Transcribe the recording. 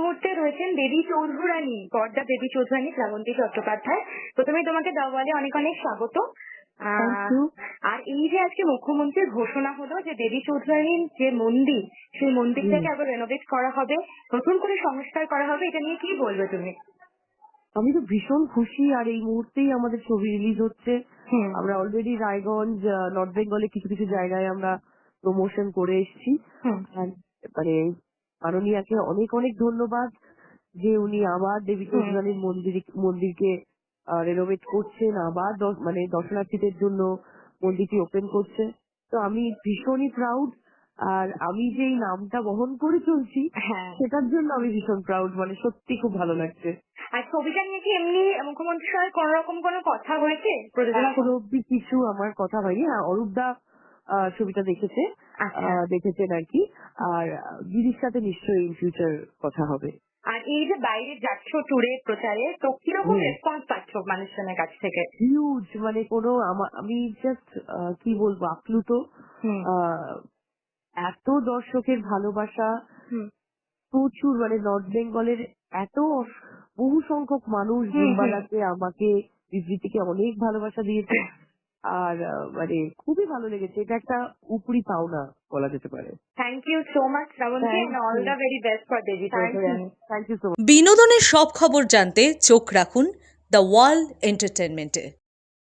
মুহূর্তে রয়েছেন দেবী চৌধুরানী পর্দা দেবী চৌধুরানী শ্রাবন্তী চট্টোপাধ্যায়। প্রথমে তোমাকে দাওয়ালে অনেক অনেক স্বাগত. আর এই যে আজকে মুখ্যমন্ত্রীর ঘোষণা হলো যে দেবী চৌধুরানীর যে মন্দির সেই মন্দিরটাকে আবার রেনোভেট করা হবে নতুন করে সংস্কার করা হবে এটা নিয়ে কি বলবে তুমি? আমি তো ভীষণ খুশি আর এই মুহূর্তেই আমাদের ছবি রিলিজ হচ্ছে। আমরা অলরেডি রায়গঞ্জ নর্থ বেঙ্গলে কিছু কিছু জায়গায় আমরা প্রমোশন করে এসেছি। মানে মাননীয়াকে অনেক অনেক ধন্যবাদ যে উনি আবার দেবী চৌধুরানীর মন্দির মন্দিরকে রেনোভেট করছেন আবার মানে দর্শনার্থীদের জন্য মন্দিরটি ওপেন করছে। তো আমি ভীষণই প্রাউড আর আমি যে এই নামটা বহন করে চলছি হ্যাঁ। সেটার জন্য আমি ভীষণ প্রাউড মানে সত্যি খুব ভালো লাগছে। আর ছবিটা নিয়ে কি এমনি মুখ্যমন্ত্রীর সঙ্গে কোন রকম কোনো কথা হয়েছে? অব্দি কিছু আমার কথা হয়নি। হ্যাঁ অরূপদা ছবিটা দেখেছে। আচ্ছা। দেখেছেন আর কি। আর দিদির সাথে নিশ্চয়ই ইন ফিউচার কথা হবে। আর এই যে বাইরে যাচ্ছ ট্যুরে প্রচারে তো কীরকম। রেসপন্স পাচ্ছ মানুষজনের কাছ থেকে? হিউজ মানে কোনো আমা- আমি জাস্ট কি বলব আপ্লুত। এত দর্শকের ভালোবাসা। প্রচুর মানে নর্থ বেঙ্গলের এত বহু সংখ্যক মানুষ। জিম্বালাকে আমাকে বিবৃতিকে অনেক ভালোবাসা দিয়েছে। আর মানে খুবই ভালো লেগেছে। এটা একটা উপরি পাওনা বলা যেতে পারে। Thank you so much all the the very best for thank you so বিনোদনের সব খবর জানতে চোখ রাখুন দ্য ওয়ার্ল্ড এন্টারটেনমেন্টে